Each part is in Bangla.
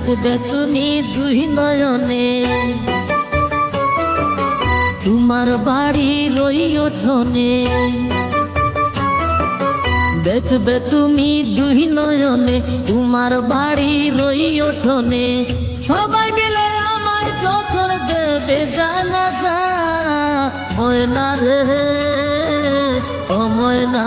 দেখবে তুমি দুই নয়নে। তোমার বাড়ি রই ওঠনে দেখবে তুমি দুই নয়নে, তোমার বাড়ি রই ওঠনে সবাই মিলে আমায় যখন দেবে, জানা যা। ময়না রে, ও ময়না।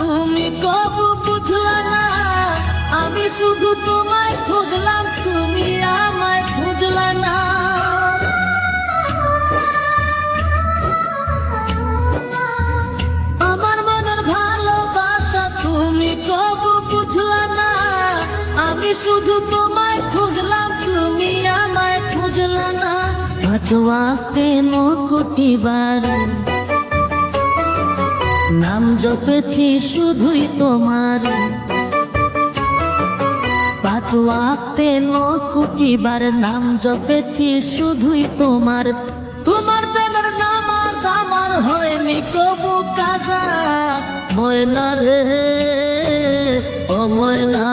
তুমি কবু বুঝলা না। আমি শুধু তোমায় খুঁজলাম, তুমি আমায় খুঁজলা না। আমার মনের ভালোবাসা তুমি কবু বুঝলা না। আমি শুধু তোমায় খুঁজলাম, তুমি আমায় খুঁজলা না। পাঁচওয়াক্তে নকুটিবার নাম জপেছি শুধুই তোমার। পাঁচ ওয়াক্তে নকুটিবার নাম জপেছি শুধুই তোমার। তোমার প্রেমের নামাজ আমার হয়নি কবু কাজা। ময়না রে, ও ময়না।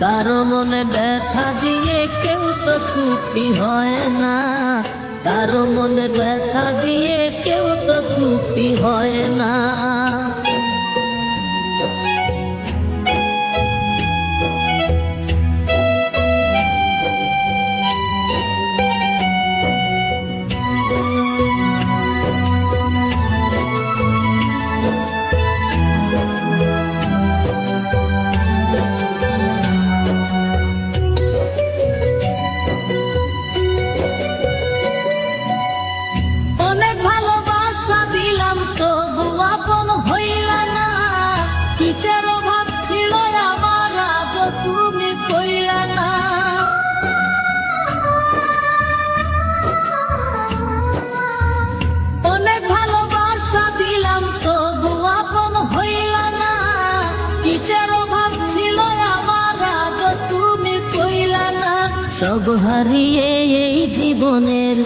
কারও মনে ব্যথা দিয়ে কেউ তো সুখী হয় না। কারও মনে ব্যথা দিয়ে কেউ তো হয় না। সব হারিয়ে এই জীবনের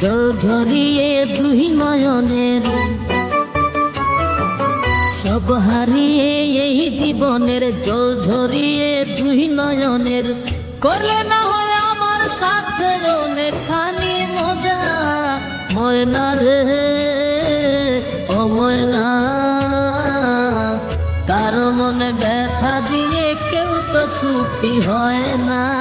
জল ঝরিয়ে দুই নয়নের সব হারিয়ে এই জীবনের জল ঝরিয়ে দুই নয়নের করলে না হয় আমার সাথে খানি মজা, ময়না রে, ও ময়না, কারও মনে ব্যথা কেউ হয় না।